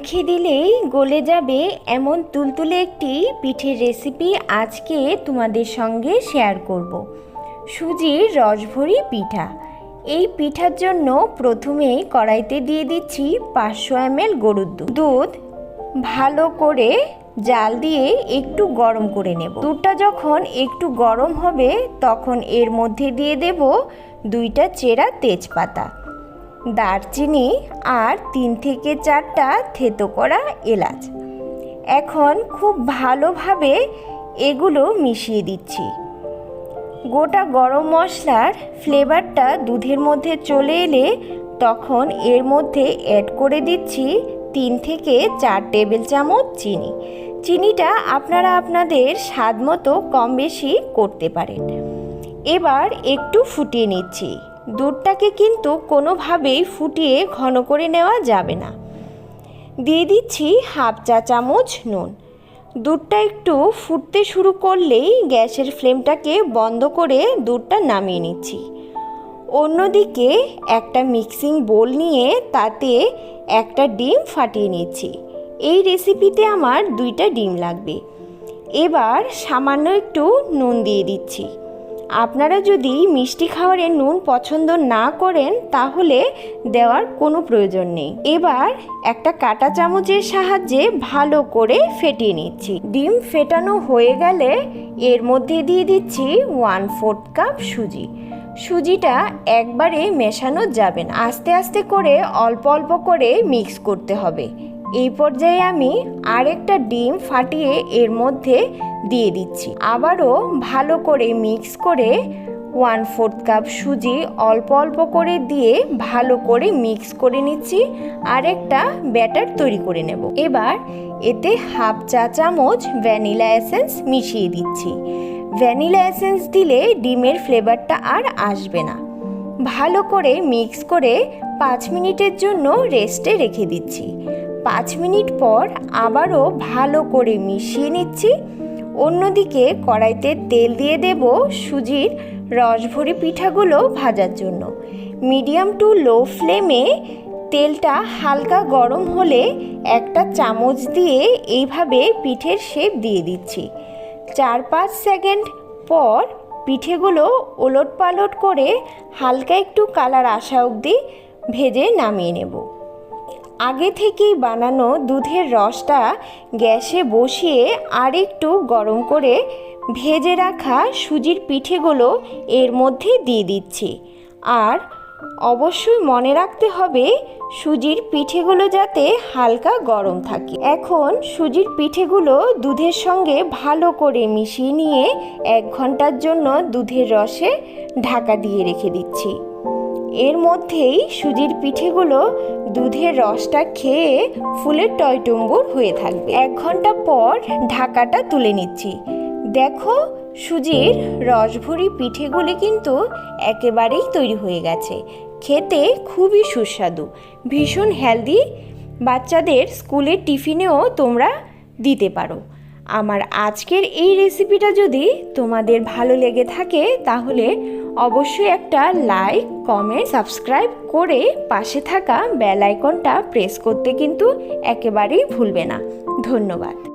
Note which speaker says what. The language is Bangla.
Speaker 1: মুখে দিলেই গলে যাবে এমন তুলতুলে একটি পিঠের রেসিপি আজকে তোমাদের সঙ্গে শেয়ার করব। সুজির রসভরি পিঠা। এই পিঠার জন্য প্রথমেই কড়াইতে দিয়ে দিচ্ছি পাঁচশো এমএল গরুর দুধ। দুধ ভালো করে জাল দিয়ে একটু গরম করে নেব। দুধটা যখন একটু গরম হবে, তখন এর মধ্যে দিয়ে দেব দুইটা চেরা তেজপাতা। দারচিনি আর তিন থেকে চারটা থেতো করা এলাচ। এখন খুব ভালোভাবে এগুলো মিশিয়ে দিচ্ছি। গোটা গরম মশলার ফ্লেভারটা দুধের মধ্যে চলে এলে তখন এর মধ্যে অ্যাড করে দিচ্ছি তিন থেকে চার টেবিল চামচ চিনি। চিনিটা আপনারা আপনাদের স্বাদ মতো কম বেশি করতে পারেন। এবার একটু ফুটিয়ে নিচ্ছি। দুধটাকে কিন্তু কোনোভাবেই ফুটিয়ে ঘন করে নেওয়া যাবে না। দিয়ে দিচ্ছি হাফ চা চামচ নুন। দুধটা একটু ফুটতে শুরু করলেই গ্যাসের ফ্লেমটাকে বন্ধ করে দুধটা নামিয়ে নিচ্ছি। অন্যদিকে একটা মিক্সিং বোল নিয়ে তাতে একটা ডিম ফাটিয়ে নিচ্ছি। এই রেসিপিতে আমার দুইটা ডিম লাগবে। এবার সামান্য একটু নুন দিয়ে দিচ্ছি। আপনারা যদি মিষ্টি খাবারে নুন পছন্দ না করেন, তাহলে দেওয়ার কোনো প্রয়োজন নেই। এবার একটা কাটা চামচের সাহায্যে ভালো করে ফেটিয়ে নিচ্ছি। ডিম ফেটানো হয়ে গেলে এর মধ্যে দিয়ে দিচ্ছি ওয়ান ফোর্থ কাপ সুজি। সুজিটা একবারে মেশানো যাবে না। আস্তে আস্তে করে অল্প অল্প করে মিক্স করতে হবে। এই পর্যায়ে আমি আরেকটা ডিম ফাটিয়ে এর মধ্যে দিয়ে দিচ্ছি। আবারও ভালো করে মিক্স করে ওয়ান ফোর্থ কাপ সুজি অল্প অল্প করে দিয়ে ভালো করে মিক্স করে নিচ্ছি আর একটা ব্যাটার তৈরি করে নেব। এবার এতে হাফ চা চামচ ভ্যানিলা এসেন্স মিশিয়ে দিচ্ছি। ভ্যানিলা এসেন্স দিলে ডিমের ফ্লেভারটা আর আসবে না। ভালো করে মিক্স করে পাঁচ মিনিটের জন্য রেস্টে রেখে দিচ্ছি। পাঁচ মিনিট পর আবারও ভালো করে মিশিয়ে নিচ্ছি। অন্যদিকে কড়াইতে তেল দিয়ে দেব সুজির রসভরি পিঠাগুলো ভাজার জন্য। মিডিয়াম টু লো ফ্লেমে তেলটা হালকা গরম হলে একটা চামচ দিয়ে এইভাবে পিঠের শেপ দিয়ে দিচ্ছি। চার পাঁচ সেকেন্ড পর পিঠেগুলো ওলট পালট করে হালকা একটু কালার আসা অবধি ভেজে নামিয়ে নেব। আগে থেকেই বানানো দুধের রসটা গ্যাসে বসিয়ে আরেকটু গরম করে ভেজে রাখা সুজির পিঠেগুলো এর মধ্যে দিয়ে দিচ্ছি। আর অবশ্যই মনে রাখতে হবে সুজির পিঠেগুলো যাতে হালকা গরম থাকে। এখন সুজির পিঠেগুলো দুধের সঙ্গে ভালো করে মিশিয়ে নিয়ে এক ঘণ্টার জন্য দুধের রসে ঢাকা দিয়ে রেখে দিচ্ছি। এর মধ্যেই সুজির পিঠেগুলো দুধের রসটা খেয়ে ফুলের টয়টম্বুর হয়ে থাকবে। এক ঘণ্টা পর ঢাকাটা তুলে নিচ্ছি। দেখো, সুজির রসভরি পিঠেগুলি কিন্তু একেবারেই তৈরি হয়ে গেছে। খেতে খুবই সুস্বাদু। ভীষণ হেলদি। বাচ্চাদের স্কুলের টিফিনেও তোমরা দিতে পারো। আমার আজকের এই রেসিপিটা যদি তোমাদের ভালো লেগে থাকে, তাহলে অবশ্যই একটা লাইক কমেন্ট সাবস্ক্রাইব করে পাশে থাকা বেল আইকনটা প্রেস করতে কিন্তু একেবারেই ভুলবে না। ধন্যবাদ।